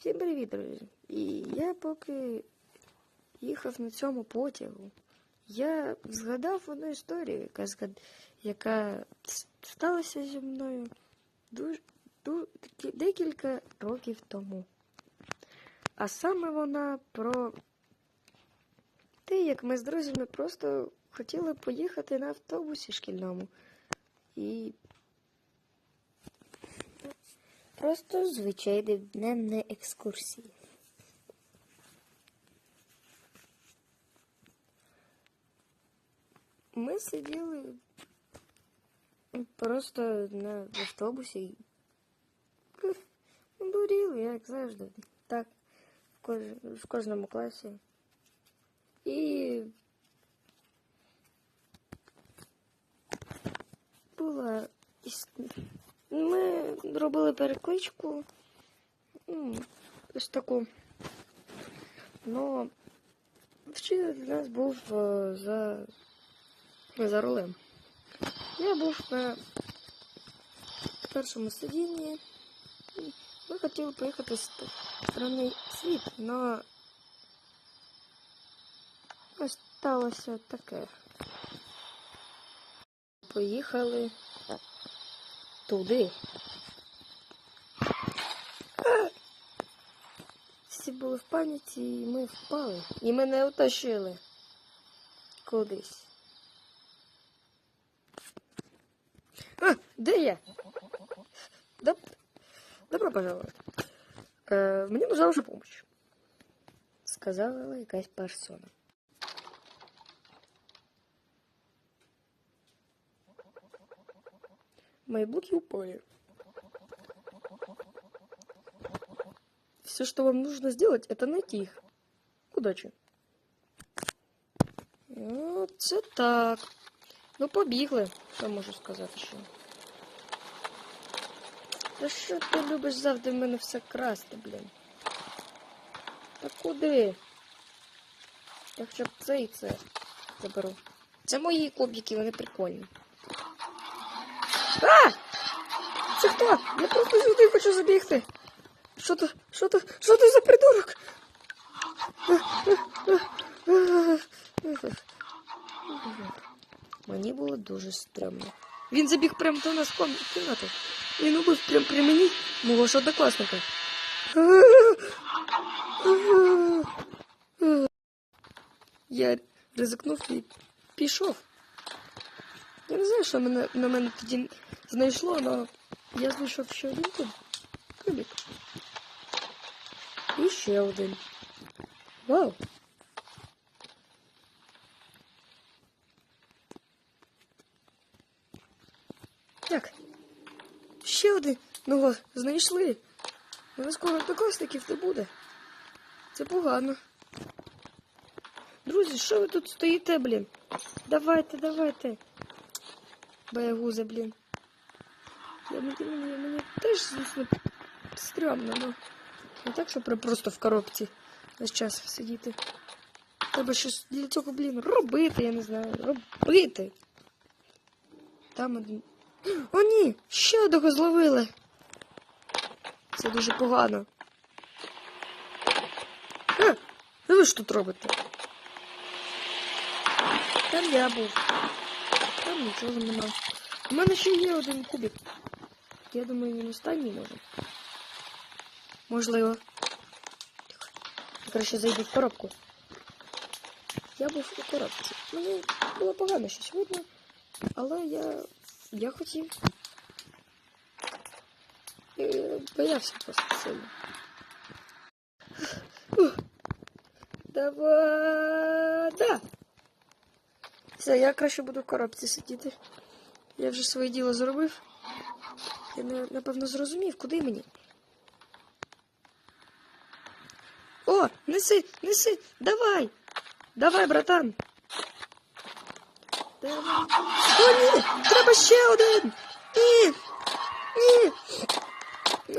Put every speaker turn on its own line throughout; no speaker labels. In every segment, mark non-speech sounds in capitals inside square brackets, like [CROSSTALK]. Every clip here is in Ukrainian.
Всім привіт, друзі! І я поки їхав на цьому потягу, я згадав одну історію, яка, яка сталася зі мною дуже, ду... декілька років тому. А саме вона про те, як ми з друзями просто хотіли поїхати на автобусі шкільному. І Просто звичайний днем на екскурсії. Ми сиділи просто на автобусі. і [LAUGHS] Дуріли, як завжди. Так, в, кож... в кожному класі. І була іс- ми робили перекличку. ну, Ось таку. Но вчитель для нас був е, за, за рулем. Я був на першому сидінні. Ми хотіли поїхати з сторони світ, но ось сталося таке. Поїхали туди. Всі були в паніці, і ми впали. І мене утащили кудись. А, де я? Доб... Добро пожаловать. Е, мені нужна ваша помощь. Сказала якась персона. Мои блоки упали. Все, что вам нужно сделать, это найти их. Удачи. Ну, це так. Ну, побігли, що можу сказати ще. Та що ти любиш завжди в мене все красти, блін? Та куди? Я хоча б це і це заберу. Це мої кубики, вони прикольні. А! Це хто? Я просто сюди хочу забігти. Що то, що то, що то за придурок? Мені було дуже стрьомно. Він забіг прямо до нас в кімнату. Він убив прямо при мені мого ж однокласника. Я ризикнув і пішов. Я не знаю, що мене, на мене тоді знайшло, але я знайшов ще один куб. кубик. І ще один. Вау! Так. Ще один. Ну, знайшли. Але скоро однокласників не буде. Це погано. Друзі, що ви тут стоїте, блін? Давайте, давайте. Боягуза, блін. Я, мені, мені, мені теж, звісно, стрьомно, ну. Не так, щоб просто в коробці весь час сидіти. Треба щось для цього, блін, робити, я не знаю. Робити. Там один. О, ні! Ще одного зловили. Це дуже погано. А, ви ж тут робите? Там я був. Там нічого нема. У мене ще є один кубик. Я думаю, він останній може. Можливо. Я краще зайду в коробку. Я був у коробці. Мені було погано щось видно, але я. я хотів. Е, Боявся просто сильно. Давай. Да. Все, я краще буду в коробці сидіти. Я вже своє діло зробив. Я напевно зрозумів, куди мені. О, неси, неси, давай! Давай, братан! Давай. О, ні! Треба ще один! Ні! Ні!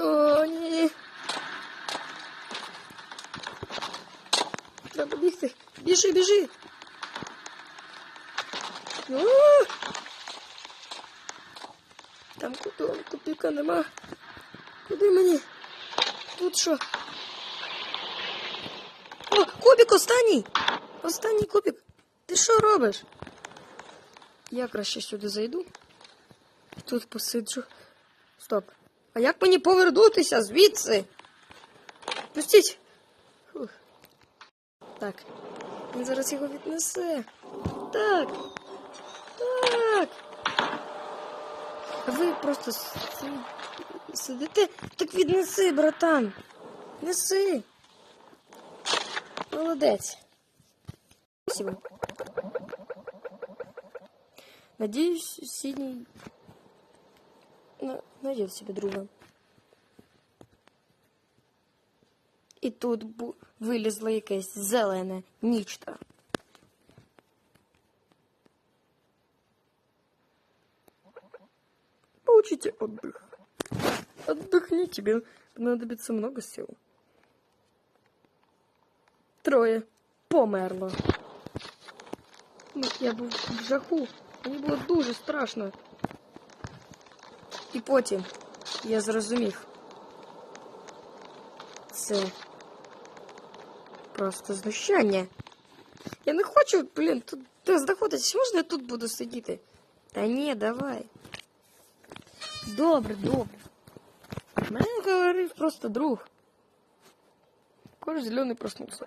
О, ні! Треба бігти! Біжи, біжи! Там купіка нема. Куди мені? Тут що? О, кубик останній! Останній кубик. Ти що робиш? Я краще сюди зайду. Тут посиджу. Стоп. А як мені повернутися звідси? Пустіть. Фух. Так. Він зараз його віднесе. Так. Так. Ви просто сидите. Так віднеси, братан. Неси. Молодець. Спасибо. Надіюсь, синій на- знайдет себе друга. І тут бу- вилізло якесь зелене нічто. Получите отдых. Отдохни, тебе понадобится много сил. Троє померло. Ну, Я був в жаху. Мені було дуже страшно. І потім я зрозумів. Це просто знущання. Я не хочу, блін, тут де знаходитись. Можна я тут буду сидіти? Та ні, давай. Добре, добре. Мене говорив просто друг. Кожен зеленый проснулся.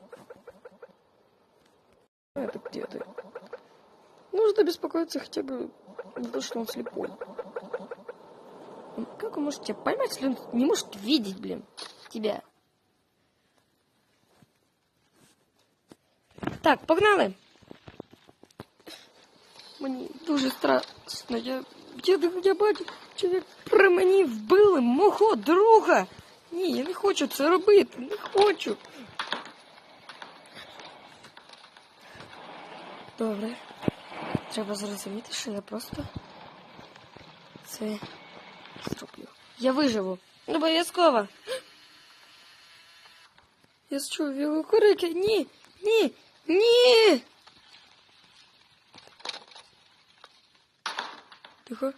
Это где ты? Нужно беспокоиться хотя бы за то, что он слепой. Как он может тебя поймать, если он не может видеть, блин, тебя? Так, погнали. Мені дуже страшно. Я, я, я бачу, що як при мені вбили мого друга. Ні, я не хочу це робити. Не хочу. Добре. Треба зрозуміти, що я просто це зроблю. Я виживу. Обов'язково. Я чув його крики. Ні, ні, ні. Тихо.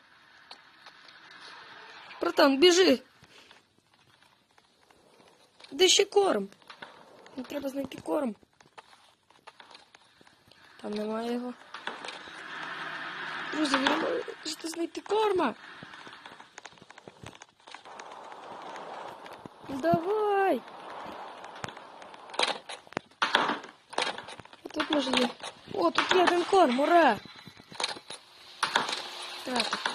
Братан, біжи. Де ще корм? Мені треба знайти корм. Там немає його. Друзі, ви не можете знайти корма. Давай. А Тут може є. О, тут є один корм, ура! Так.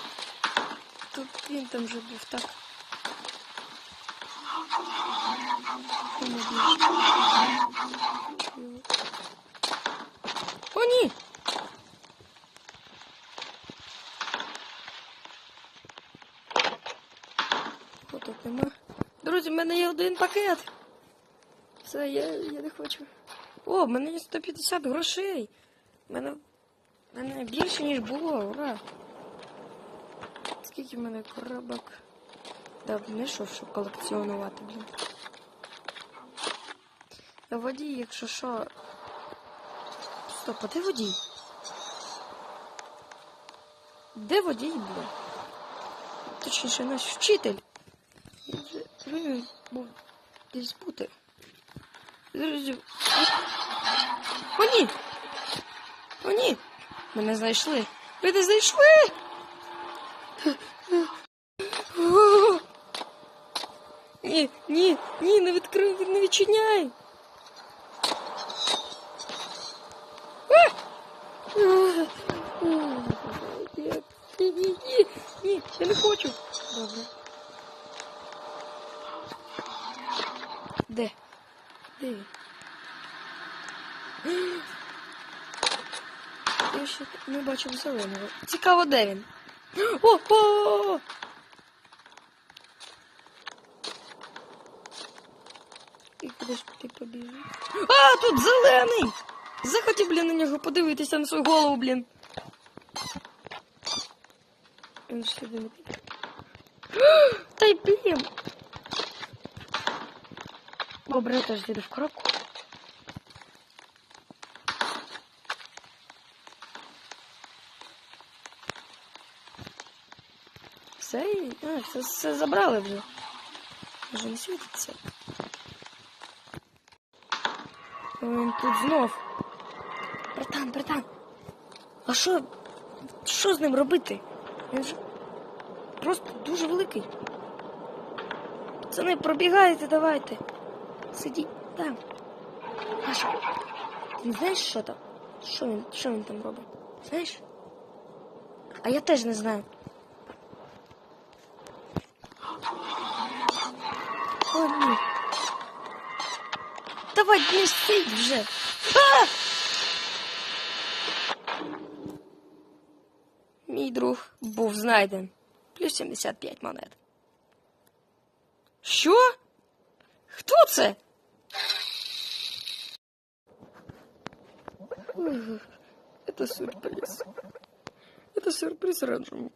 Він там вже був, так. О, ні! О, тут нема. Друзі, в мене є один пакет. Все, я, я не хочу. О, в мене є 150 грошей. В мене, мене більше, ніж було, ура. Скільки в мене коробок? Да, не що, щоб колекціонувати, блін. Водій, якщо що. Стоп, а де водій? Де водій, блін? Точніше, наш вчитель. Він був десь бути. Друзі. О, ні! О, ні! Мене знайшли. Мене знайшли! О! Ні, ні, не відкрив, не відчиняй. Ні, ні, ні, ні, ні, я не хочу. Добре. Де? Де він? Я ще не бачив зеленого. Цікаво, де він? О, о, о, о! І куди ж ти побіжиш? А, тут зелений! Захотів, блін, на нього подивитися на свою голову, блін. Він ж сюди не піде. Та й блін. Добре, я теж їду в коробку. Все, а, все, все забрали вже. Вже не світиться. Він тут знов. Братан, братан. А що? Що з ним робити? Він ж просто дуже великий. Пацани, пробігайте, давайте. Сидіть там. Паша, ти не знаєш, що там? Що він, що він там робить? Знаєш? А я теж не знаю. Давай, не сидь вже. А! Мій друг був знайден. Плюс 75 монет. Що? Хто це? Это сюрприз. Это сюрприз Реджему.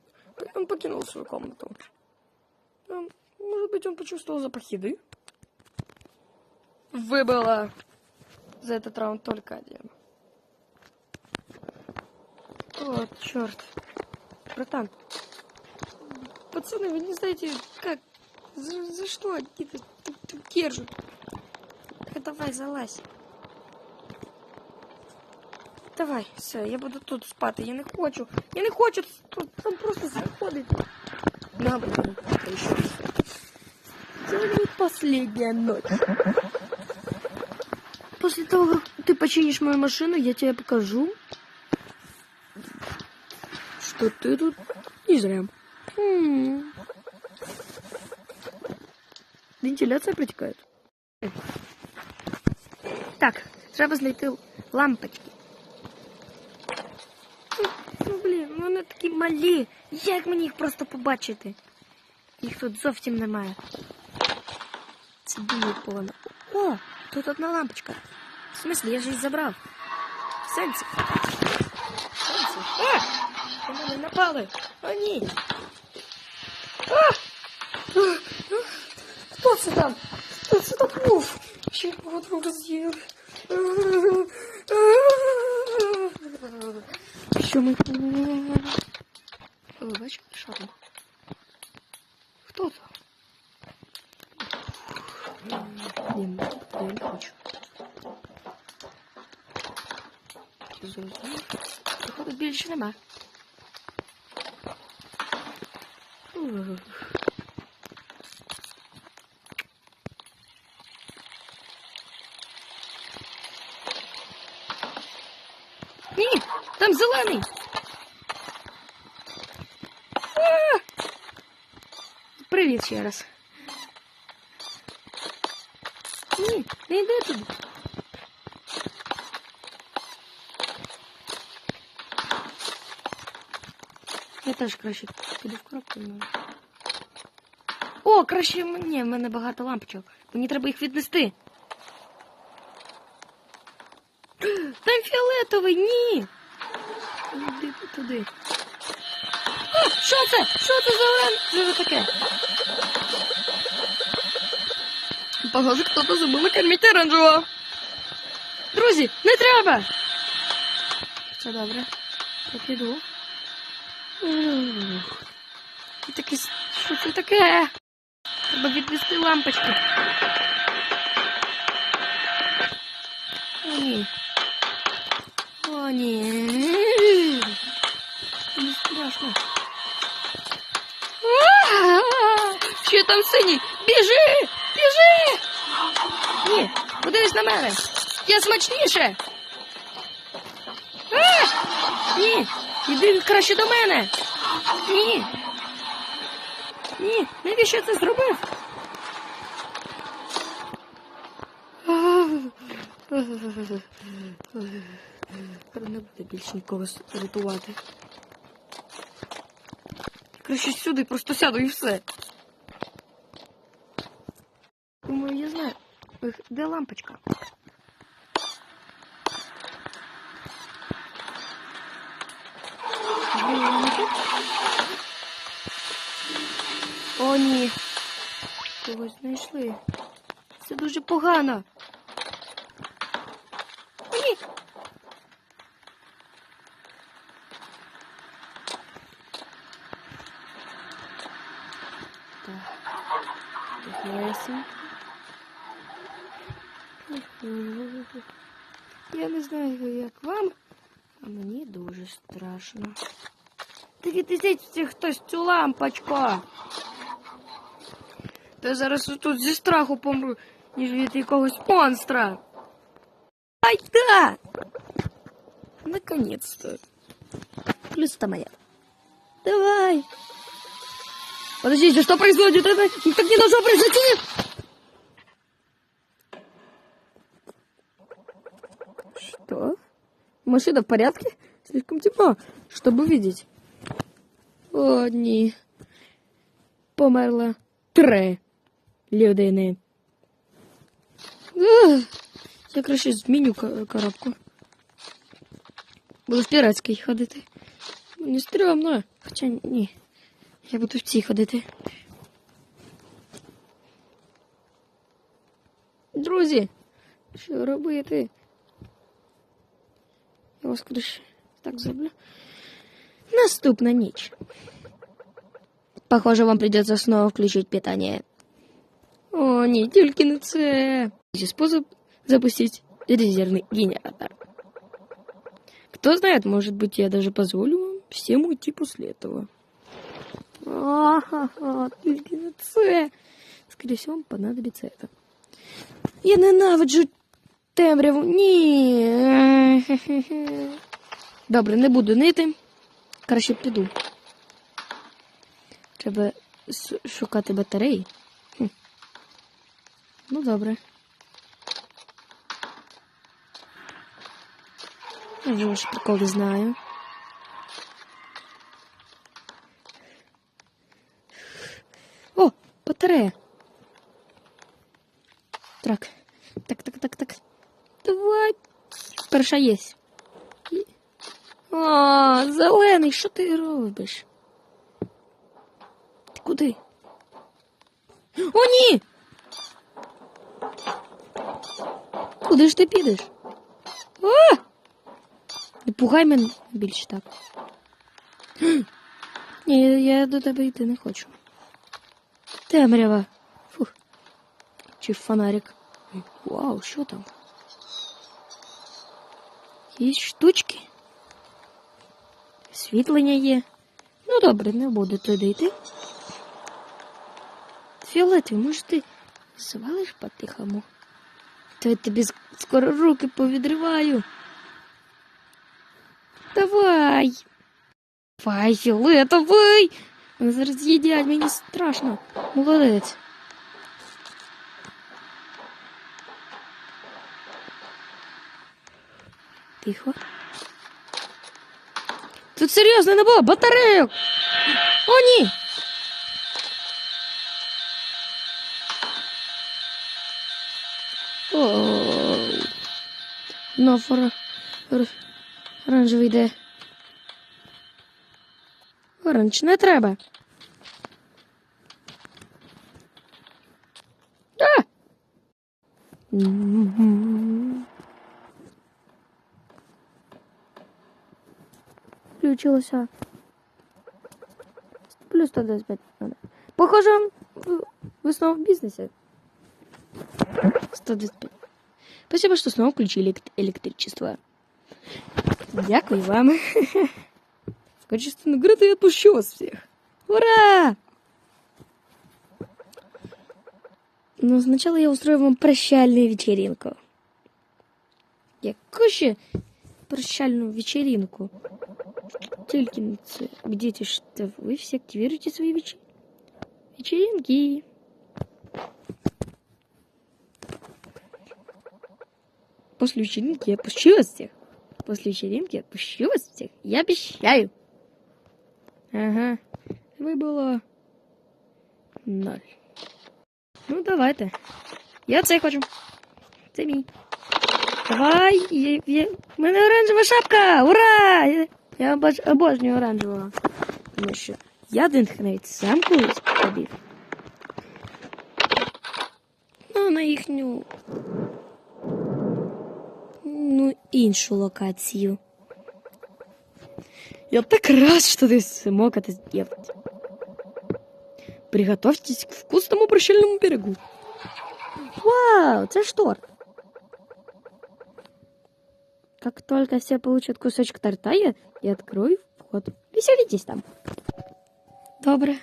Он покинул свою комнату. Может быть, он почувствовал запах еды? Выбыла за этот раунд только один. О, черт. Братан. Пацаны, вы не знаете, как... За, за что они тут, тут- тут держат? Давай, залазь. Давай, все, я буду тут спати. Я не хочу. Я не хочу тут там просто заходить. На, блин, еще. Сегодня последняя ночь. После того, как ты починишь мою машину, я тебе покажу, что ты тут не зря. М. Вентиляция протекает. Так, треба знайти лампочки. Ну, блін, вони такі малі. Як мені їх просто побачити? Їх тут зовсім немає. Це дуже погано. О, Тут одна лампочка. В смислі, я ж її забрав. В сенсі. В сенсі. А! На мене напали. О, ні. А! А! А! Хто це там? Хто це там був? Ще й мого друга з'їли. Що ми... Ви бачите, що там? Виходить, більше нема. Ух. Ні, там зелений. А! Привіт ще раз. Ні, не йди туди. Теж краще піду в коробку. ну. О, краще мені, в мене багато лампочок. Мені треба їх віднести. [GASPS] Там фіолетовий, ні. Іди туди. О, що це? Що це за лен? Що таке? Похоже, хто-то забув накормити оранжевого. Друзі, не треба. Все добре. Я піду. І таке, що це таке? Треба відвести лампочки. О, ні. О, ні. Не страшно. Ще там синій. Біжи! Біжи! Ні, подивись на мене. Я смачніше. А! Ні, іди краще до мене. Ні. Ні, навіщо я це зробив? Не буде більше нікого рятувати. Краще сюди просто сяду і все. Думаю, я знаю. Де лампочка? Де вона тут? О, ні. Когось знайшли. Це дуже погано. О, ні. Я не знаю, як вам, а мені дуже страшно. Та відвезіть всіх хтось цю лампочку. Та зараз тут зі страху помру, ніж від якогось монстра. Ай да! Наконец-то. Плюс это моя. Давай. Подождите, что происходит? Это так не должно произойти. Что? Машина в порядке? Слишком темно, чтобы видеть. О, ні. Померла три людини. Я краще зміню коробку. Буду в піратській ходити. Мені стрьомно. Хоча ні. Я буду в цій ходити. Друзі, що робити? Я вас краще так зроблю. Наступна ніч. Похоже, вам придется снова включить питание. О, ні, тільки не це. Є способ запустить резервный генератор. Кто знает, может быть, я даже позволю вам всем уйти после этого. Ага, тільки не це. Скорее всего, вам понадобится это. Я ненавиджу темряву. Ні. [LAUGHS] Добре, не буду нити. Краще піду. Треба шукати батареї. Ну, добре. Я вже приколи знаю. О, батарея. Так. Так, так, так, так. Давай. Перша є. О, зелений, що ти робиш? Ти куди? О, ні! Куди ж ти підеш? А! Не пугай мене більше так. Ні, я до тебе йти не хочу. Темрява. Фух. Чи фонарик. Вау, що там? Є штучки. Світлення є. Ну добре, не буду туди йти. Фіолетовий, може ти звалиш по-тихому? То я тобі скоро руки повідриваю. Давай. Давай, фіолетовий. Вони зараз з'їдять, мені страшно. Молодець. Тихо. Тут серйозно не було батарейок. О, ні. Ну, фора. Оранжевий йде. Оранж не треба. А! Включилося. Плюс 125 надо. Похоже, вы снова в бизнесе. 125. Спасибо, что снова включили элект- электричество. Дякую вам. [LAUGHS] В качестве награды я отпущу вас всех. Ура! Но сначала я устрою вам прощальную вечеринку. Яку ще прощальную вечеринку? Це. Где что вы все активируете свои вечер... вечеринки. После вечеринки я отпущу вас всех. После вечеринки я отпущу вас всех. Я обещаю. Ага. Вибило ноль. Ну, давайте. Я цей хочу. Це. Давай. Є, є. У мене оранжева шапка! Ура! Я, я обож- обожнюю оранжевого. Тому що я до них навіть сам колись ходив. Ну, на їхню. Ну, іншу локацію. Я так рад, что ты смог это сделать. Приготовьтесь к вкусному прощальному берегу. Вау, це ж торт.
Как только все получат кусочек торта, я и открою вход. Веселитесь там.
Добре.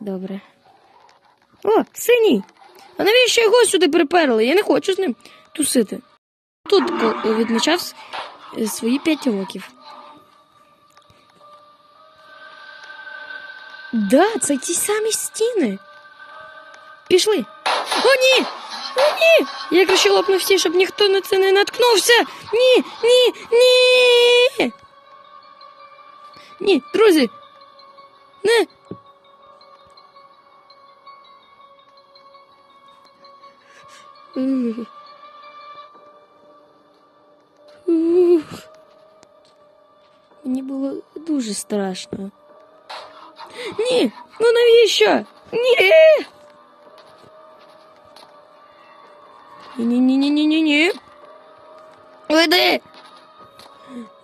Добре.
О, синій! А навіщо його сюди приперли? Я не хочу з ним тусити. Тут відмічав е, свої п'ять років. Да, це ті самі стіни. Пішли. О, ні! О, ні! Я краще лопну всі, щоб ніхто на це не наткнувся. Ні, ні, ні. Ні, друзі. Не. Ух. Ух. Мені було дуже страшно. Ні, ну навіщо? Ні. Ні, ні, ні, ні, ні, ні. Веди.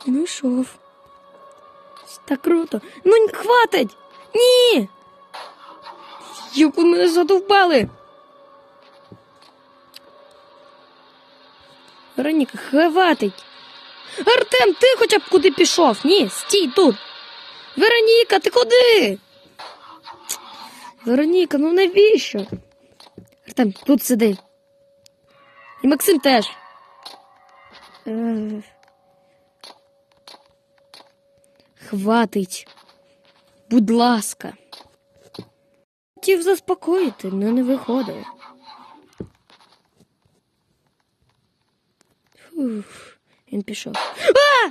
Він йшов. Так круто. Ну не хватить. Ні. Як ви мене задовбали. Вероніка, хватить. Артем, ти хоча б куди пішов? Ні, стій тут. Вероніка, ти куди? Вероніка, ну навіщо? Артем, тут сиди. І Максим теж. Е, Хватить. Будь ласка. Хотів заспокоїти, але не виходить. Фух, він пішов. А!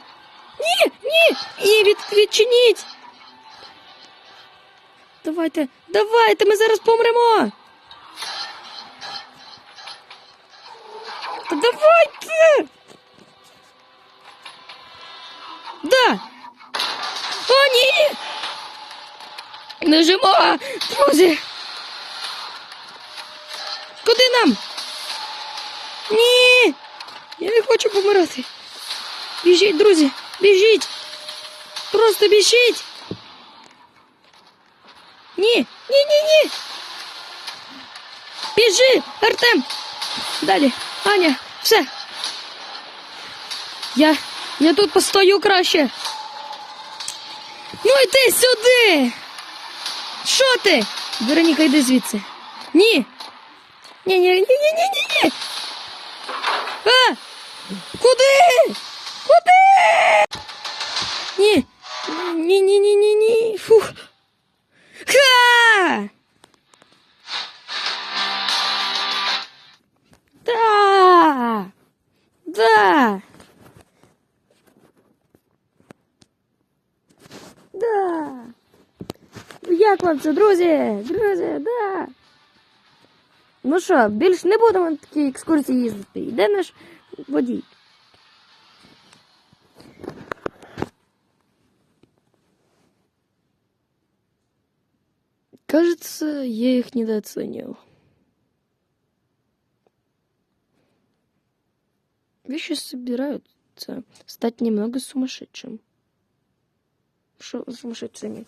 Ні, ні, ні, від, відчиніть. Давайте, давайте, ми зараз помремо. Та давайте. Да. О, ні. Нажимо, друзі. Куди нам? Ні. Я не хочу помирати. Біжіть, друзі, біжіть. Просто біжіть. Ні, ні, ні, ні. Біжи, Артем. Далі, Аня, все. Я, я тут постою краще. Ну йди сюди. Що ти? Вероніка, йди звідси. Ні. Ні, ні, ні, ні, ні, ні, ні. А! Куди? Куди? Ні. Ні, ні, ні, ні, ні. Фух. Вам це, друзі? Друзі, да. Ну що, більш не будемо на такі екскурсії їздити. Йде наш водій. Кажется, я их недооценил. Вещи собираются стать немного сумасшедшим. Что сумасшедшими?